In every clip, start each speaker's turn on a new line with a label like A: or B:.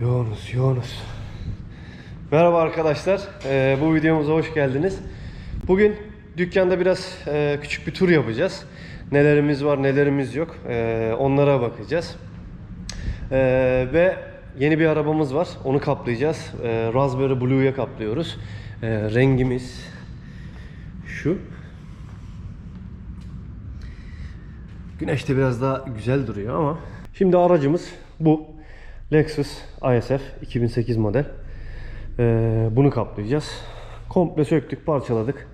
A: Yoğunuz, yoğunuz. Merhaba arkadaşlar. Ee, bu videomuza hoş geldiniz. Bugün dükkanda biraz e, küçük bir tur yapacağız. Nelerimiz var, nelerimiz yok. Ee, onlara bakacağız. Ee, ve yeni bir arabamız var. Onu kaplayacağız. Ee, Raspberry Blue'ya kaplıyoruz. Ee, rengimiz şu. Güneşte biraz daha güzel duruyor ama. Şimdi aracımız bu. Lexus ISF 2008 model. Ee, bunu kaplayacağız. Komple söktük, parçaladık.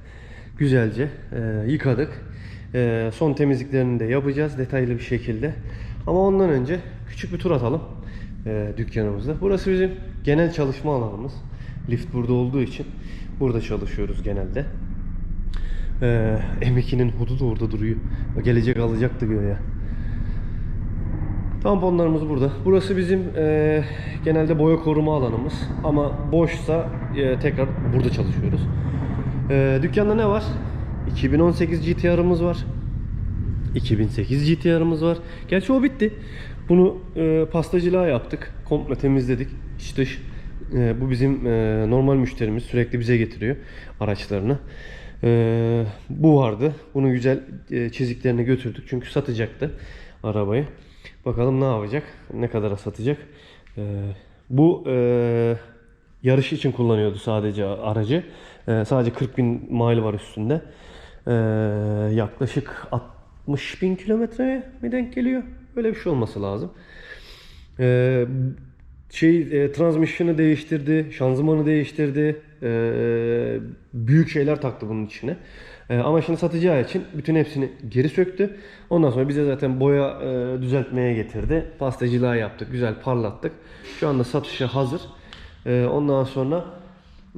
A: Güzelce e, yıkadık. E, son temizliklerini de yapacağız detaylı bir şekilde. Ama ondan önce küçük bir tur atalım e, dükkanımızda. Burası bizim genel çalışma alanımız. Lift burada olduğu için burada çalışıyoruz genelde. Ee, M2'nin hudu da orada duruyor. Gelecek alacaktı göğe. Tamponlarımız burada. Burası bizim e, genelde boya koruma alanımız. Ama boşsa e, tekrar burada çalışıyoruz. E, dükkanda ne var? 2018 GTR'ımız var. 2008 GTR'ımız var. Gerçi o bitti. Bunu e, pastacılığa yaptık. Komple temizledik. İç dış. E, bu bizim e, normal müşterimiz. Sürekli bize getiriyor araçlarını. E, bu vardı. Bunun güzel e, çiziklerini götürdük. Çünkü satacaktı arabayı. Bakalım ne yapacak? Ne kadara satacak? E, bu e, yarış için kullanıyordu sadece aracı. E, sadece 40 bin mile var üstünde. E, yaklaşık 60 bin kilometreye mi denk geliyor? Öyle bir şey olması lazım. E, şey e, transmission'ı değiştirdi, şanzımanı değiştirdi. E, büyük şeyler taktı bunun içine. E, ama şimdi satacağı için bütün hepsini geri söktü. Ondan sonra bize zaten boya e, düzeltmeye getirdi. Pastacılığa yaptık, güzel parlattık. Şu anda satışa hazır. E, ondan sonra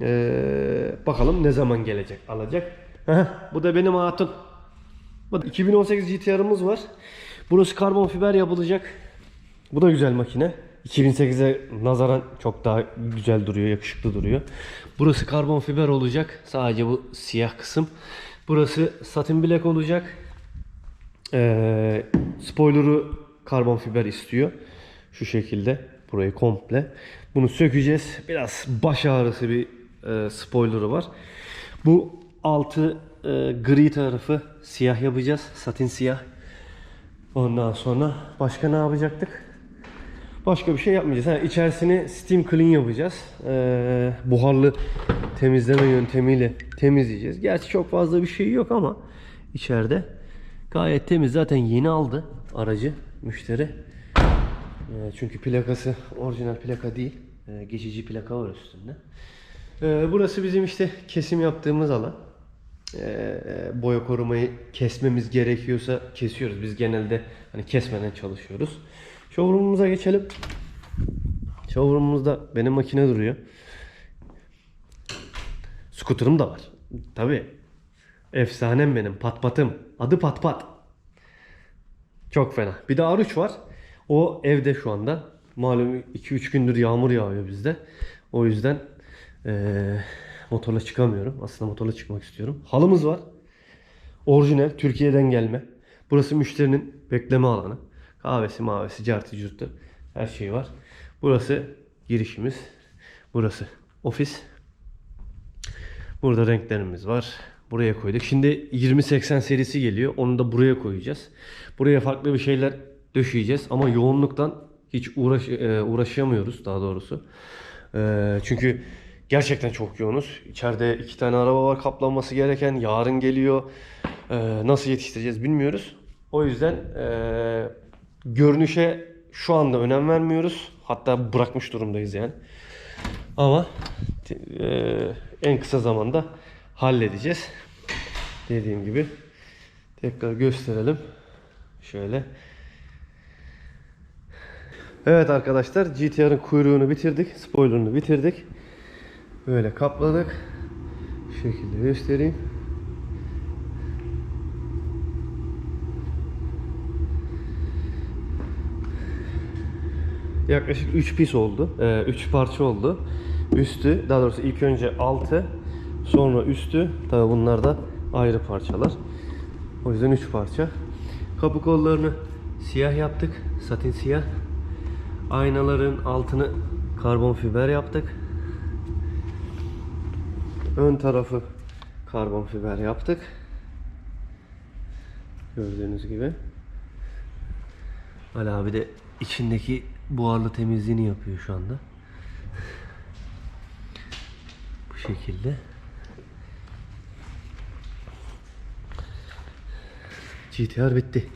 A: e, bakalım ne zaman gelecek, alacak. Bu da benim hatun. Bu da 2018 GTR'ımız var. Burası karbon fiber yapılacak. Bu da güzel makine. 2008'e nazaran çok daha güzel duruyor, yakışıklı duruyor. Burası karbon fiber olacak. Sadece bu siyah kısım. Burası satin black olacak. Ee, spoiler'ı karbon fiber istiyor. Şu şekilde. Burayı komple. Bunu sökeceğiz. Biraz baş ağrısı bir e, spoiler'ı var. Bu altı e, gri tarafı siyah yapacağız. Satin siyah. Ondan sonra başka ne yapacaktık? Başka bir şey yapmayacağız. Ha, içerisini steam clean yapacağız. Ee, buharlı temizleme yöntemiyle temizleyeceğiz. Gerçi çok fazla bir şey yok ama içeride gayet temiz. Zaten yeni aldı aracı müşteri. Ee, çünkü plakası orijinal plaka değil. Ee, geçici plaka var üstünde. Ee, burası bizim işte kesim yaptığımız alan. Ee, boya korumayı kesmemiz gerekiyorsa kesiyoruz. Biz genelde hani kesmeden çalışıyoruz. Showroom'umuza geçelim. Showroom'umuzda benim makine duruyor. Scooter'ım da var. Tabii. Efsanem benim. Pat patım. Adı pat pat. Çok fena. Bir de R3 var. O evde şu anda. Malum 2-3 gündür yağmur yağıyor bizde. O yüzden eee, motorla çıkamıyorum. Aslında motorla çıkmak istiyorum. Halımız var. Orijinal Türkiye'den gelme. Burası müşterinin bekleme alanı. Kahvesi, mavesi, cartı, curtu her şey var. Burası girişimiz. Burası ofis. Burada renklerimiz var. Buraya koyduk. Şimdi 2080 serisi geliyor. Onu da buraya koyacağız. Buraya farklı bir şeyler döşeyeceğiz. Ama yoğunluktan hiç uğraş, e, uğraşamıyoruz daha doğrusu. E, çünkü gerçekten çok yoğunuz. İçeride iki tane araba var kaplanması gereken. Yarın geliyor. E, nasıl yetiştireceğiz bilmiyoruz. O yüzden e, görünüşe şu anda önem vermiyoruz. Hatta bırakmış durumdayız yani. Ama e, en kısa zamanda halledeceğiz. Dediğim gibi tekrar gösterelim. Şöyle. Evet arkadaşlar GTR'ın kuyruğunu bitirdik. Spoilerını bitirdik. Böyle kapladık. Şu şekilde göstereyim. Yaklaşık 3 pis oldu. 3 parça oldu. Üstü, daha doğrusu ilk önce altı, sonra üstü. Tabi bunlar da ayrı parçalar. O yüzden 3 parça. Kapı kollarını siyah yaptık. Satin siyah. Aynaların altını Karbon fiber yaptık. Ön tarafı karbon fiber yaptık. Gördüğünüz gibi. Ali abi de içindeki buharlı temizliğini yapıyor şu anda. Bu şekilde. GTR bitti.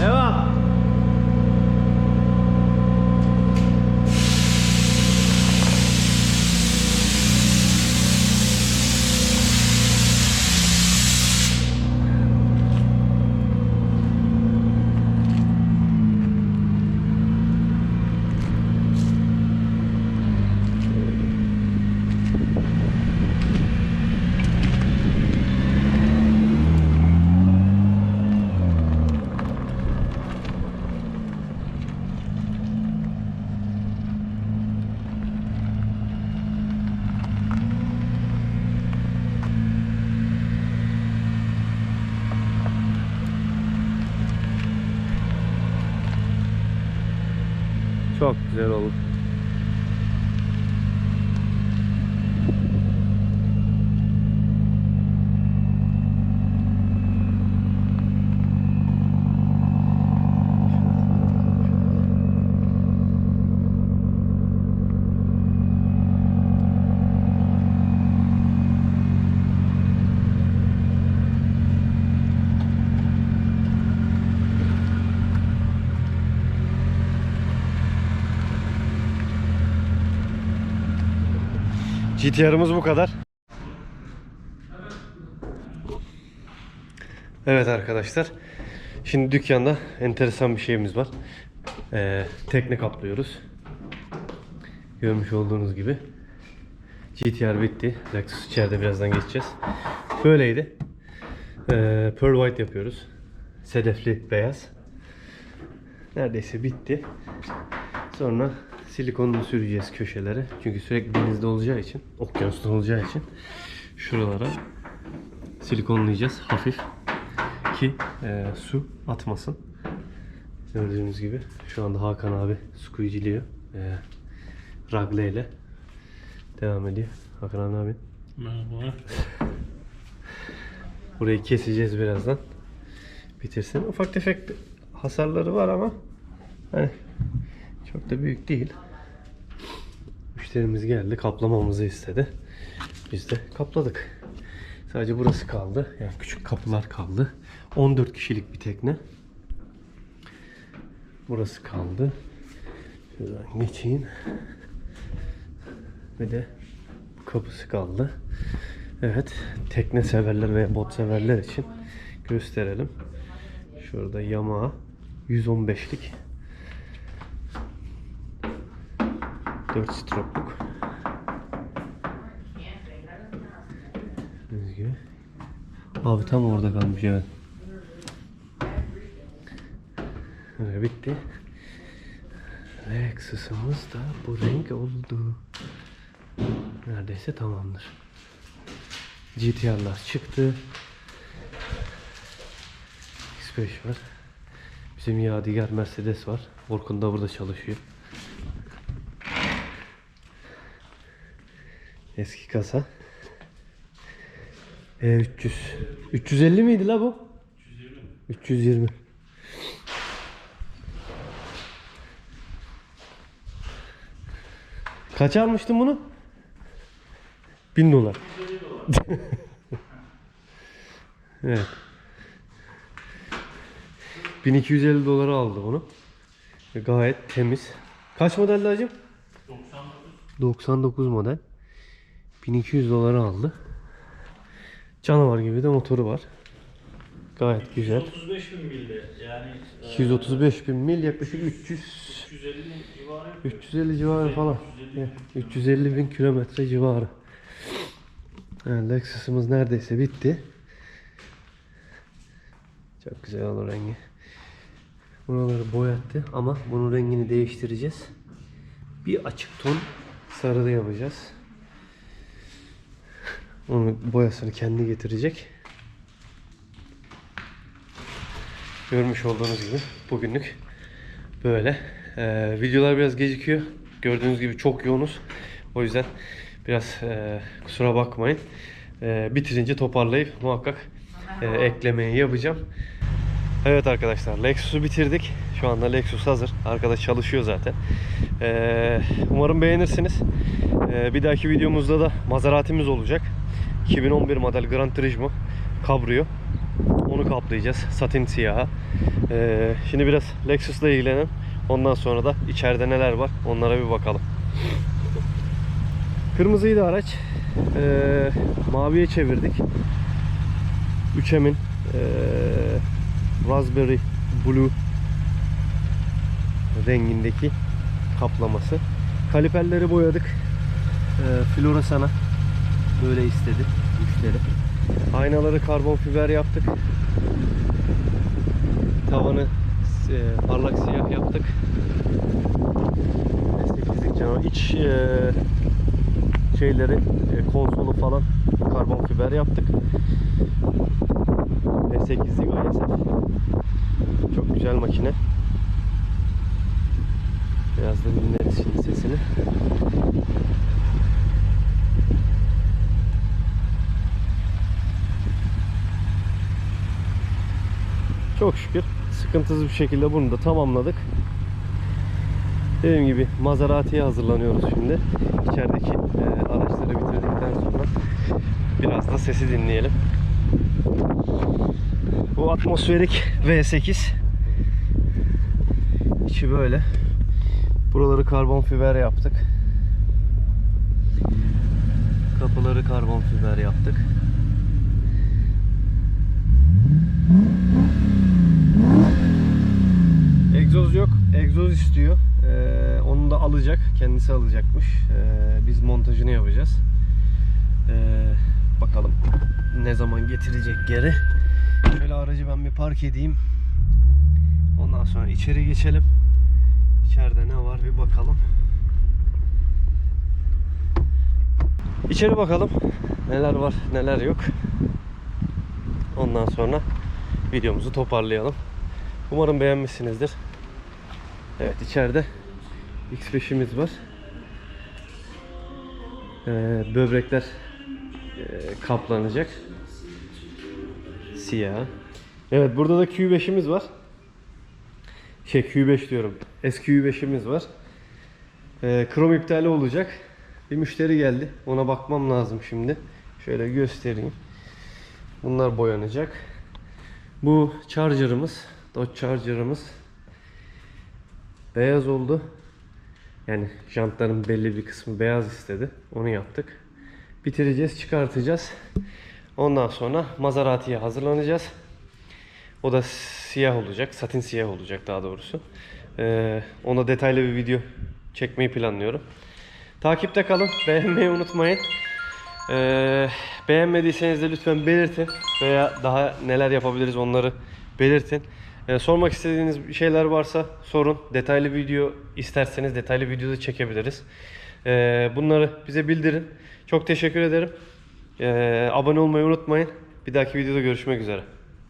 A: Devam. Çok güzel oldu. GTR'ımız bu kadar. Evet arkadaşlar. Şimdi dükkanda enteresan bir şeyimiz var. Ee, tekne kaplıyoruz. Görmüş olduğunuz gibi. GTR bitti. Lexus içeride birazdan geçeceğiz. Böyleydi. Ee, Pearl White yapıyoruz. Sedefli beyaz. Neredeyse bitti. Sonra silikonunu süreceğiz köşelere. Çünkü sürekli denizde olacağı için, okyanusta olacağı için şuralara silikonlayacağız hafif ki e, su atmasın. Gördüğünüz gibi şu anda Hakan abi squeege'liyor. E, ragle ile devam ediyor. Hakan abi?
B: Merhaba.
A: Burayı keseceğiz birazdan. Bitirsin. Ufak tefek hasarları var ama hani çok da büyük değil. Müşterimiz geldi. Kaplamamızı istedi. Biz de kapladık. Sadece burası kaldı. Yani küçük kapılar kaldı. 14 kişilik bir tekne. Burası kaldı. Şuradan geçeyim. Ve de kapısı kaldı. Evet, tekne severler veya bot severler için gösterelim. Şurada Yamaha 115'lik 4 strokluk. Abi tam orada kalmış evet. Evet, bitti. Lexus'ımız da bu renk oldu. Neredeyse tamamdır. GTR'lar çıktı. X5 var. Bizim Yadigar Mercedes var. Orkun da burada çalışıyor. Eski kasa. E300. 350 miydi la bu? 320. 320. Kaç almıştın bunu? 1000 dolar. evet. 1250 dolara aldı bunu. Gayet temiz. Kaç model hacım?
B: 99.
A: 99 model. 1200 dolara aldı. Canavar gibi de motoru var. Gayet güzel.
B: 35 bin milde yani e,
A: 235 bin mil yaklaşık 300
B: 350 civarı.
A: 350 civarı falan. 350 bin kilometre civarı. Yani Lexus'ımız neredeyse bitti. Çok güzel olur rengi. Buraları boyattı ama bunun rengini değiştireceğiz. bir açık ton sarılı yapacağız. Onun boyasını kendi getirecek. Görmüş olduğunuz gibi bugünlük böyle. Ee, videolar biraz gecikiyor. Gördüğünüz gibi çok yoğunuz. O yüzden biraz e, kusura bakmayın. E, bitirince toparlayıp muhakkak e, eklemeyi yapacağım. Evet arkadaşlar Lexus'u bitirdik. Şu anda Lexus hazır. Arkadaş çalışıyor zaten. Ee, umarım beğenirsiniz. Ee, bir dahaki videomuzda da Maserati'miz olacak. 2011 model Gran Turismo Cabrio. Onu kaplayacağız. Satin siyaha. Ee, şimdi biraz Lexus'la ilgilenelim. Ondan sonra da içeride neler var onlara bir bakalım. Kırmızıydı araç. Ee, maviye çevirdik. Üçemin ee, Raspberry Blue rengindeki kaplaması. Kaliperleri boyadık. Ee, floresana böyle istedi müşteri. Aynaları karbon fiber yaptık. Tavanı e, parlak siyah yaptık. Destekledik canavar. İç e, şeyleri, e, konsolu falan karbon fiber yaptık. V8'lik ISF. Çok güzel makine. Biraz da dinleriz şimdi sesini. Çok şükür sıkıntısız bir şekilde bunu da tamamladık. Dediğim gibi Maserati'ye hazırlanıyoruz şimdi. İçerideki e, araçları bitirdikten sonra biraz da sesi dinleyelim. Bu atmosferik V8. İçi böyle. Buraları karbon fiber yaptık. Kapıları karbon fiber yaptık. Egzoz yok. Egzoz istiyor. Ee, onu da alacak. Kendisi alacakmış. Ee, biz montajını yapacağız. Ee, bakalım ne zaman getirecek geri. Şöyle aracı ben bir park edeyim. Ondan sonra içeri geçelim. İçeride ne var bir bakalım. İçeri bakalım. Neler var, neler yok. Ondan sonra videomuzu toparlayalım. Umarım beğenmişsinizdir. Evet içeride X5'imiz var. Ee, böbrekler e, kaplanacak. Siyah. Evet burada da Q5'imiz var. Şey Q5 diyorum. SQ5'imiz var. Ee, krom iptali olacak. Bir müşteri geldi. Ona bakmam lazım şimdi. Şöyle göstereyim. Bunlar boyanacak. Bu charger'ımız, Dodge Charger'ımız beyaz oldu. Yani jantların belli bir kısmı beyaz istedi. Onu yaptık. Bitireceğiz, çıkartacağız. Ondan sonra Maserati'ye hazırlanacağız. O da siyah olacak, satin siyah olacak daha doğrusu. Ee, ona detaylı bir video çekmeyi planlıyorum. Takipte kalın, beğenmeyi unutmayın. Ee, beğenmediyseniz de lütfen belirtin veya daha neler yapabiliriz onları belirtin. Ee, sormak istediğiniz şeyler varsa sorun. Detaylı video isterseniz detaylı video çekebiliriz. Ee, bunları bize bildirin. Çok teşekkür ederim. Ee, abone olmayı unutmayın. Bir dahaki videoda görüşmek üzere.